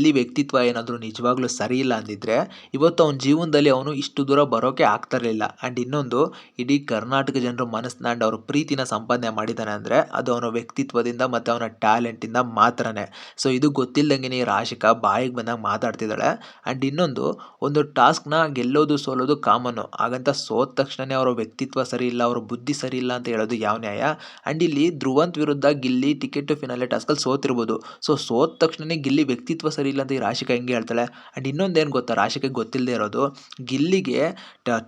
ಗಿಲ್ಲಿ ವ್ಯಕ್ತಿತ್ವ ಏನಾದರೂ ನಿಜವಾಗ್ಲೂ ಸರಿ ಇಲ್ಲ ಅಂದಿದ್ರೆ, ಇವತ್ತು ಅವನ ಜೀವನದಲ್ಲಿ ಅವನು ಇಷ್ಟು ದೂರ ಬರೋಕೆ ಆಗ್ತಾ ಇರಲಿಲ್ಲ. ಆ್ಯಂಡ್ ಇನ್ನೊಂದು, ಇಡೀ ಕರ್ನಾಟಕ ಜನರು ಮನಸ್ಸನ್ನ ಆ್ಯಂಡ್ ಅವ್ರ ಪ್ರೀತಿನ ಸಂಪಾದನೆ ಮಾಡಿದ್ದಾನೆ ಅಂದರೆ, ಅದು ಅವನ ವ್ಯಕ್ತಿತ್ವದಿಂದ ಮತ್ತು ಅವನ ಟ್ಯಾಲೆಂಟಿಂದ ಮಾತ್ರನೇ. ಸೊ ಇದು ಗೊತ್ತಿಲ್ಲದಂಗೆ ರಾಶಿಕಾ ಬಾಯಿಗೆ ಬಂದಾಗ ಮಾತಾಡ್ತಿದ್ದಾಳೆ. ಆ್ಯಂಡ್ ಇನ್ನೊಂದು, ಒಂದು ಟಾಸ್ಕ್ನ ಗೆಲ್ಲೋದು ಸೋಲೋದು ಕಾಮನ್ನು ಹಾಗಂತ ಸೋತ ತಕ್ಷಣವೇ ಅವರ ವ್ಯಕ್ತಿತ್ವ ಸರಿ ಇಲ್ಲ, ಅವರ ಬುದ್ಧಿ ಸರಿ ಇಲ್ಲ ಅಂತ ಹೇಳೋದು ಯಾವ ನ್ಯಾಯ? ಆ್ಯಂಡ್ ಇಲ್ಲಿ ಧ್ರುವಂತ್ ವಿರುದ್ಧ ಗಿಲ್ಲಿ ಟಿಕೆಟ್ ಟು ಫಿನಾಲೆ ಟಾಸ್ಕಲ್ಲಿ ಸೋತಿರ್ಬೋದು. ಸೊ ಸೋತ ತಕ್ಷಣವೇ ಗಿಲ್ಲಿ ವ್ಯಕ್ತಿತ್ವ ಸರಿ ಇಲ್ಲ ಅಂತ ಈ ರಾಶಿಕಾ ಹೆಂಗೆ ಹೇಳ್ತಾಳೆ? ಆ್ಯಂಡ್ ಇನ್ನೊಂದೇನು ಗೊತ್ತಾ? ರಾಶಿಕಾಗೆ ಗೊತ್ತಿಲ್ಲದೆ ಇರೋದು, ಗಿಲ್ಲಿಗೆ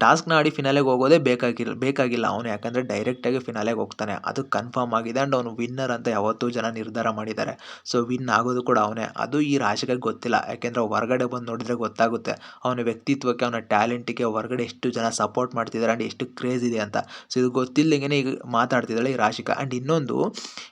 ಟಾಸ್ಕ್ನ ಆಡಿ ಫಿನಾಲೆಗೆ ಹೋಗೋದೇ ಬೇಕಾಗಿಲ್ಲ ಬೇಕಾಗಿಲ್ಲ ಅವನು. ಯಾಕಂದರೆ ಡೈರೆಕ್ಟಾಗಿ ಫಿನಾಲೆಗೆ ಹೋಗ್ತಾನೆ. ಅದು ಕನ್ಫರ್ಮ್ ಆಗಿದೆ. ಆ್ಯಂಡ್ ಅವನು ವಿನ್ನರ್ ಅಂತ ಯಾವತ್ತೂ ಜನ ನಿರ್ಧಾರ ಮಾಡಿದ್ದಾರೆ. ಸೊ ವಿನ್ ಆಗೋದು ಕೂಡ ಅವನೇ. ಅದು ಈ ರಾಶಿಕಾಗೆ ಗೊತ್ತಿಲ್ಲ. ಯಾಕೆಂದರೆ ಹೊರಗಡೆ ಬಂದು ನೋಡಿದರೆ ಗೊತ್ತಾಗುತ್ತೆ. ಅವನ ವ್ಯಕ್ತಿತ್ವಕ್ಕೆ, ಅವನ ಟ್ಯಾಲೆಂಟಿಗೆ ಹೊರಗಡೆ ಎಷ್ಟು ಜನ ಸಪೋರ್ಟ್ ಮಾಡ್ತಿದ್ದಾರೆ ಆ್ಯಂಡ್ ಎಷ್ಟು ಕ್ರೇಜ್ ಇದೆ ಅಂತ. ಸೊ ಇದು ಗೊತ್ತಿಲ್ಲದಂಗೆ ಈಗ ಮಾತಾಡ್ತಿದ್ದಾಳೆ ಈ ರಾಶಿಕಾ. ಆ್ಯಂಡ್ ಇನ್ನೊಂದು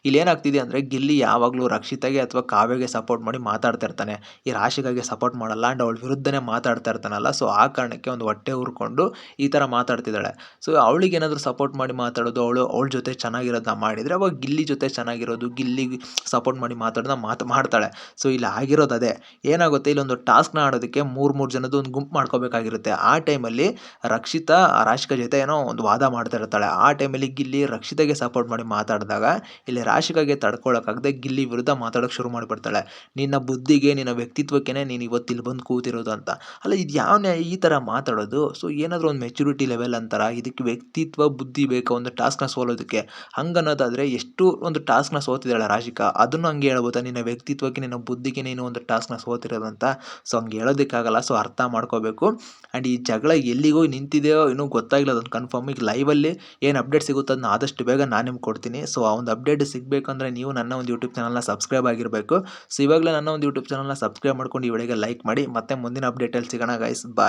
ಇಲ್ಲಿ ಏನಾಗ್ತಿದೆ ಅಂದರೆ ಗಿಲ್ಲಿ ಯಾವಾಗಲೂ ರಕ್ಷಿತಾಗೆ ಅಥವಾ ಕಾವ್ಯಗೆ ಸಪೋರ್ಟ್ ಮಾಡಿ ಮಾತಾಡ್ತಾ ಇರ್ತಾನೆ. ಈ ರಾಶಿಗಾಗಿ ಸಪೋರ್ಟ್ ಮಾಡಲ್ಲ ಆ್ಯಂಡ್ ಅವಳ ವಿರುದ್ಧನೇ ಮಾತಾಡ್ತಾ ಇರ್ತಾನಲ್ಲ ಸೊ ಆ ಕಾರಣಕ್ಕೆ ಒಂದು ಹೊಟ್ಟೆ ಉರ್ಕೊಂಡು ಈ ಥರ ಮಾತಾಡ್ತಿದ್ದಾಳೆ. ಸೊ ಅವಳಿಗೆ ಏನಾದರೂ ಸಪೋರ್ಟ್ ಮಾಡಿ ಮಾತಾಡೋದು, ಅವಳು ಅವಳ ಜೊತೆ ಚೆನ್ನಾಗಿರೋದನ್ನ ಮಾಡಿದರೆ ಅವಾಗ ಗಿಲ್ಲಿ ಜೊತೆ ಚೆನ್ನಾಗಿರೋದು ಗಿಲ್ಲಿಗೆ ಸಪೋರ್ಟ್ ಮಾಡಿ ಮಾತಾಡೋದನ್ನ ಮಾತು, ಮಾಡ್ತಾಳೆ. ಸೊ ಇಲ್ಲಿ ಆಗಿರೋದು ಅದೇ. ಏನಾಗುತ್ತೆ? ಇಲ್ಲೊಂದು ಟಾಸ್ಕ್ನ ಆಡೋದಕ್ಕೆ ಮೂರು ಮೂರು ಜನದ್ದು ಒಂದು ಗುಂಪು ಮಾಡ್ಕೋಬೇಕಾಗಿರುತ್ತೆ. ಆ ಟೈಮಲ್ಲಿ ರಕ್ಷಿತಾ ರಾಶಿಕಾ ಜೊತೆ ಏನೋ ಒಂದು ವಾದ ಮಾಡ್ತಾ ಇರ್ತಾಳೆ. ಆ ಟೈಮಲ್ಲಿ ಗಿಲ್ಲಿ ರಕ್ಷಿತಾಗೆ ಸಪೋರ್ಟ್ ಮಾಡಿ ಮಾತಾಡಿದಾಗ, ಇಲ್ಲಿ ರಾಶಿಕಾಗೆ ತಡ್ಕೊಳಕ್ಕಾಗದೆ ಗಿಲ್ಲಿ ವಿರುದ್ಧ ಮಾತಾಡೋಕ್ಕೆ ಶುರು ಮಾಡಿಬಿಡ್ತಾಳೆ. ನಿನ್ನ ಬುದ್ಧಿಗೆ ನಿನ್ನ ವ್ಯಕ್ತಿತ್ವಕ್ಕೆ ನೀನು ಇವತ್ತು ಇಲ್ಲಿ ಬಂದು ಕೂತಿರೋದು ಅಂತ. ಅಲ್ಲ, ಇದು ಯಾವ ಈ ಥರ ಮಾತಾಡೋದು? ಸೊ ಏನಾದರೂ ಒಂದು ಮೆಚುರಿಟಿ ಲೆವೆಲ್ ಅಂತಾರ, ಇದಕ್ಕೆ ವ್ಯಕ್ತಿತ್ವ, ಬುದ್ಧಿ ಬೇಕು, ಒಂದು ಟಾಸ್ಕ್ನ ಸೋಲೋದಕ್ಕೆ. ಹಂಗನ್ನೋದಾದರೆ ಎಷ್ಟು ಒಂದು ಟಾಸ್ಕ್ನ ಸೋತಿದ್ದಾಳೆ ರಾಶಿಕಾ ಅದನ್ನು ಹಂಗೆ ಹೇಳ್ಬೋದಾ? ನಿನ್ನ ವ್ಯಕ್ತಿತ್ವಕ್ಕೆ, ನಿನ್ನ ಬುದ್ಧಿಗೆ ನೀನು ಒಂದು ಟಾಸ್ಕ್ನ ಸೋತಿರೋದಂತ ಸೊ ಹಂಗೆ ಹೇಳೋದಕ್ಕಾಗಲ್ಲ ಸೊ ಅರ್ಥ ಮಾಡ್ಕೋಬೇಕು. ಆ್ಯಂಡ್ ಈ ಜಗಳ ಎಲ್ಲಿಗೋ ನಿಂತಿದೆಯೋ ಇನ್ನೂ ಗೊತ್ತಾಗಿಲ್ಲ, ಅದನ್ನು ಕನ್ಫರ್ಮ್ ಈಗ ಲೈವಲ್ಲಿ ಏನು ಅಪ್ಡೇಟ್ ಸಿಗುತ್ತೆ ಅದನ್ನ ಆದಷ್ಟು ಬೇಗ ನಾನು ನಿಮ್ಗೆ ಕೊಡ್ತೀನಿ. ಸೊ ಆ ಒಂದು ಅಪ್ಡೇಟ್ ಸಿಗಬೇಕಂದ್ರೆ ನೀವು ನನ್ನ ಒಂದು ಯೂಟ್ಯೂಬ್ ಚಾನಲ್ನ ಸಬ್ಸ್ಕ್ರೈಬ್ ಆಗಿರಬೇಕು. ಸೊ ಇವಾಗಲೇ ನನ್ನ ಒಂದು ಯೂಟ್ಯೂಬ್ ಚಾನಲ್ನ ಸಬ್ಸ್ಕ್ರೈಬ್ ಮಾಡ್ಕೊಂಡು ಈ ವಿಡಿಯೋಗೆ ಲೈಕ್ ಮಾಡಿ. ಮತ್ತೆ ಮುಂದಿನ ಅಪ್ಡೇಟಲ್ಲಿ ಸಿಗೋಣ ಗಾಯ್ಸ್ ಬಾಯ್